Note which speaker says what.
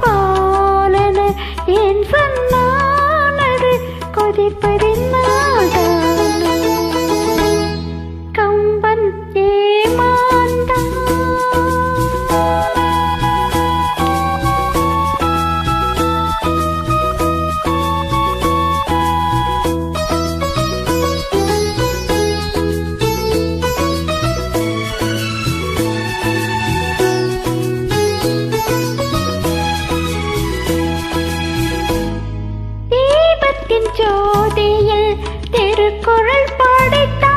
Speaker 1: பாலன என் சொன்னானது கொதிப்பது திருச்சோதியில் Thirukkural பாடித்தான்